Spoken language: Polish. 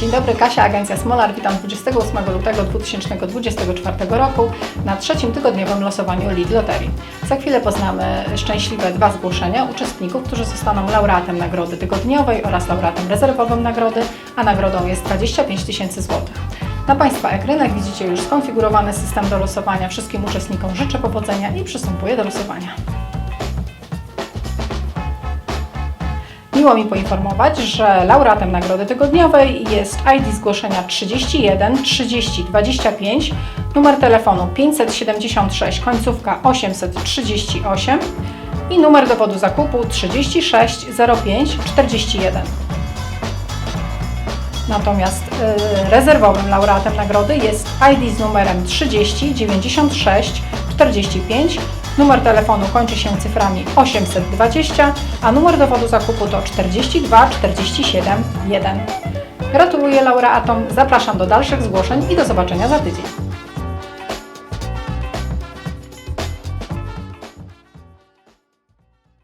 Dzień dobry, Kasia, agencja Smolar. Witam 28 lutego 2024 roku na trzecim tygodniowym losowaniu Lead Loterii. Za chwilę poznamy szczęśliwe dwa zgłoszenia uczestników, którzy zostaną laureatem nagrody tygodniowej oraz laureatem rezerwowym nagrody, a nagrodą jest 25 tysięcy złotych. Na Państwa ekranach widzicie już skonfigurowany system do losowania. Wszystkim uczestnikom życzę powodzenia i przystępuję do losowania. Miło mi poinformować, że laureatem nagrody tygodniowej jest ID zgłoszenia 31 30 25, numer telefonu 576, końcówka 838 i numer dowodu zakupu 36 05 41. Natomiast y, rezerwowym laureatem nagrody jest ID z numerem 30 96 45. Numer telefonu kończy się cyframi 820, a numer dowodu zakupu to 42 47 1. Gratuluję laureatom, zapraszam do dalszych zgłoszeń i do zobaczenia za tydzień.